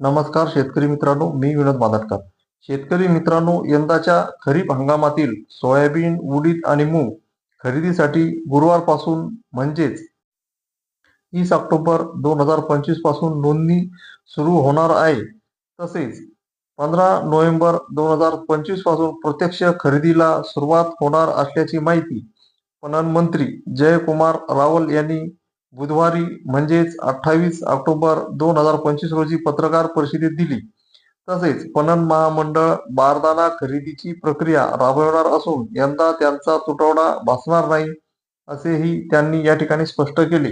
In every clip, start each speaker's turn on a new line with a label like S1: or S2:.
S1: नमस्कार शेतकरी मित्रांनो मी विनोद मादटकर. शेतकरी मित्रांनो यंदाच्या खरीप हंगामातील सोयाबीन उडीद आणि मूग खरेदीसाठी गुरुवारपासून म्हणजेच तीस ऑक्टोबर दोन हजार पंचवीसपासून नोंदणी सुरू होणार आहे. तसेच पंधरा नोव्हेंबर दोन हजार पंचवीसपासून प्रत्यक्ष खरेदीला सुरुवात होणार असल्याची माहिती पणन मंत्री जयकुमार रावल यांनी बुधवारी म्हणजेच अठ्ठावीस ऑक्टोबर दोन हजार पंचवीस रोजी पत्रकार परिषदेत दिली. तसेच पणन महामंडळ बारदाना खरेदीची प्रक्रिया राबवणार असून यंदा त्यांचा तुटवडा भासणार नाही असेही त्यांनी या ठिकाणी स्पष्ट केले.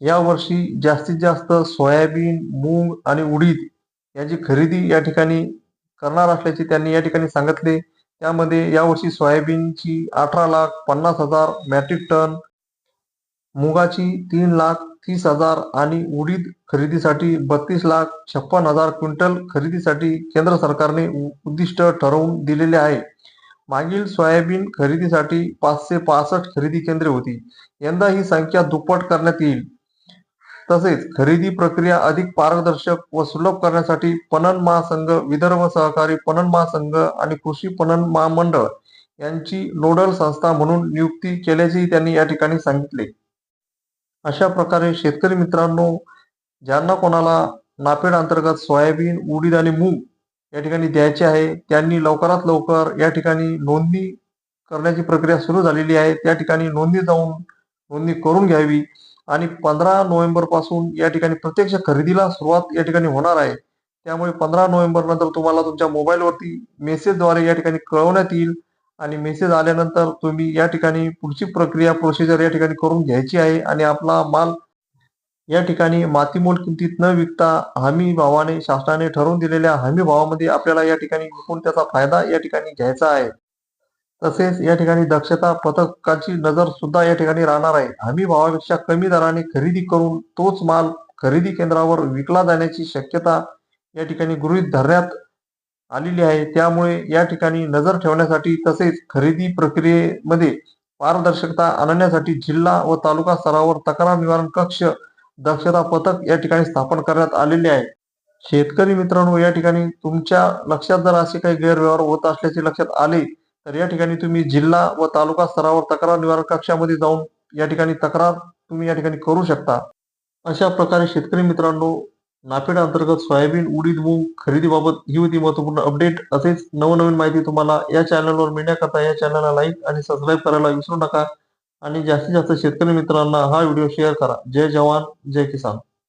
S1: यावर्षी जास्तीत जास्त सोयाबीन मूग आणि उडीद याची खरेदी या ठिकाणी करणार असल्याचे त्यांनी या ठिकाणी सांगितले. त्यामध्ये यावर्षी सोयाबीनची अठरा लाख पन्नास हजार मॅट्रिक टन मुगाची तीन लाख तीस हजार आणि उडीद खरेदीसाठी बत्तीस लाख छप्पन हजार क्विंटल खरेदीसाठी केंद्र सरकारने उ- उद्दिष्ट ठरवून दिलेले आहे. मागील सोयाबीन खरेदीसाठी पाचशे पासष्ट खरेदी केंद्रे होती. यंदा ही संख्या दुप्पट करण्यात येईल. तसेच खरेदी प्रक्रिया अधिक पारदर्शक व सुलभ करण्यासाठी पणन महासंघ विदर्भ सहकारी पणन महासंघ आणि कृषी पणन महामंडळ यांची नोडल संस्था म्हणून नियुक्ती केल्याचेही त्यांनी या ठिकाणी सांगितले. अशा प्रकारे शेतकरी मित्रांनो ज्यांना कोणाला नापेड अंतर्गत सोयाबीन उडीद आणि मूग या ठिकाणी द्यायचे आहे त्यांनी लवकरात लवकर या ठिकाणी नोंदणी करण्याची प्रक्रिया सुरू झालेली आहे. त्या ठिकाणी नोंदणी जाऊन नोंदणी करून घ्यावी आणि पंधरा नोव्हेंबरपासून या ठिकाणी प्रत्यक्ष खरेदीला सुरुवात या ठिकाणी होणार आहे. त्यामुळे पंधरा नोव्हेंबर नंतर तुम्हाला तुमच्या मोबाईलवरती मेसेजद्वारे या ठिकाणी कळवण्यात येईल. आणि मेसेज आल्यानंतर तुम्ही या ठिकाणी पुढची प्रक्रिया प्रोसिजर या ठिकाणी करून घ्यायची आहे आणि आपला माल या ठिकाणी मातीमोल किमतीत न विकता हमी भावाने शासनाने ठरवून दिलेल्या हमी भावामध्ये आपल्याला या ठिकाणी विकून त्याचा फायदा या ठिकाणी घ्यायचा आहे. तसेच या ठिकाणी दक्षता पथकाची नजर सुद्धा या ठिकाणी राहणार आहे. हमी भावापेक्षा कमी दराने खरेदी करून तोच माल खरेदी केंद्रावर विकला जाण्याची शक्यता या ठिकाणी गृहीत धरण्यात आलेली आहे. त्यामुळे या ठिकाणी नजर ठेवण्यासाठी तसेच खरेदी प्रक्रियेमध्ये पारदर्शकता आणण्यासाठी जिल्हा व तालुका स्तरावर तक्रार निवारण कक्ष दक्षता पथक या ठिकाणी स्थापन करण्यात आलेले आहे. शेतकरी मित्रांनो या ठिकाणी तुमच्या लक्षात जर असे काही गैरव्यवहार होत असल्याचे लक्षात आले तर या ठिकाणी तुम्ही जिल्हा व तालुका स्तरावर तक्रार निवारण कक्षामध्ये जाऊन या ठिकाणी तक्रार तुम्ही या ठिकाणी करू शकता. अशा प्रकारे शेतकरी मित्रांनो नाफेड अंतर्गत सोयाबीन उडीद मूग खरेदीबाबत ही होती महत्त्वपूर्ण अपडेट असेच नवनवीन माहिती तुम्हाला या चॅनलवर मिळण्याकरता या चॅनलला लाईक आणि सबस्क्राईब करायला विसरू नका. आणि जास्तीत जास्त शेतकरी मित्रांना हा व्हिडिओ शेअर करा. जय जवान जय किसान.